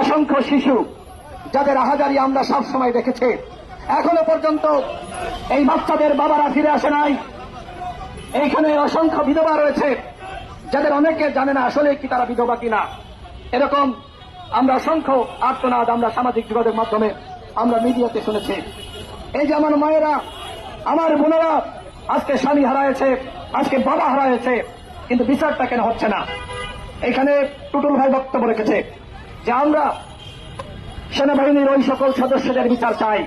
অসংখ্য শিশু, যাদের আহাজারি আমরা সব সময় দেখেছি। এখনও পর্যন্ত এই বাচ্চাদের বাবারা ফিরে আসে নাই। এইখানে অসংখ্য বিধবা রয়েছে, যাদের অনেকে জানে না আসলে কি তারা বিধবা কিনা। এরকম আমরা অসংখ্য আর্তনাদ আমরা সামাজিক যোগাযোগ মাধ্যমে আমরা মিডিয়াতে শুনেছি। এই যে আমার মায়েরা, আমার বোনেরা আজকে স্বামী হারায়েছে, আজকে বাবা হারায়েছে, কিন্তু বিচারটা কেন হচ্ছে না? এখানে টুটুল ভাই বক্তব্য রেখেছে। যে আমরা সেনাবাহিনীর ওই সকল সদস্যদের বিচার চাই।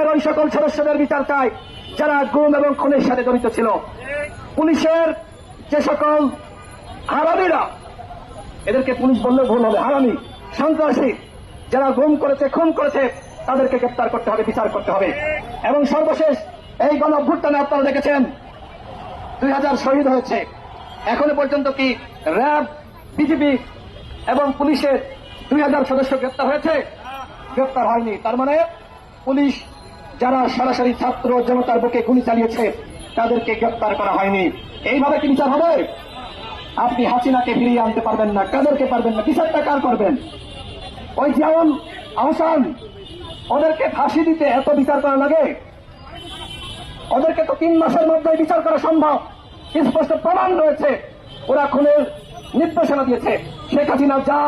এর ওই সকল সদস্যদের বিচার চাই, যারা গুম এবং খুনের সাথে জড়িত ছিল। পুলিশের যে সকল হারামিরা এদেরকে পুলিশ বললে ভুল হবে, হারামি, সন্ত্রাসী, যারা গুম করেছে, খুন করেছে, তাদেরকে গ্রেপ্তার করতে হবে, বিচার করতে হবে। এবং সর্বশেষ এই গণ অভ্যুত্থানে আপনারা দেখেছেন, দুই হাজার শহীদ হয়েছে। এখনও পর্যন্ত কি র্যাব, বিজিবি এবং পুলিশের দুই হাজার সদস্য গ্রেপ্তার হয়েছে। গ্রেপ্তার হয়নি। তার মানে পুলিশ যারা সরাসরি ছাত্র জনতার বুকে গুলি চালিয়েছে, তাদেরকে গ্রেপ্তার করা হয়নি। এইভাবে কি বিচার হবে? আপনি হাসিনাকে ফিরিয়ে আনতে পারবেন না, কাদেরকে পারবেন না, বিচারটা কার করবেন? ওই যেমন আহসান, ওদেরকে ফাঁসি দিতে এত বিচার করা লাগে? ওদেরকে তো তিন মাসের মধ্যে বিচার করা সম্ভব। স্পষ্ট প্রমাণ রয়েছে। ওরা খুনের নির্দেশনা দিয়েছে শেখ হাসিনা যা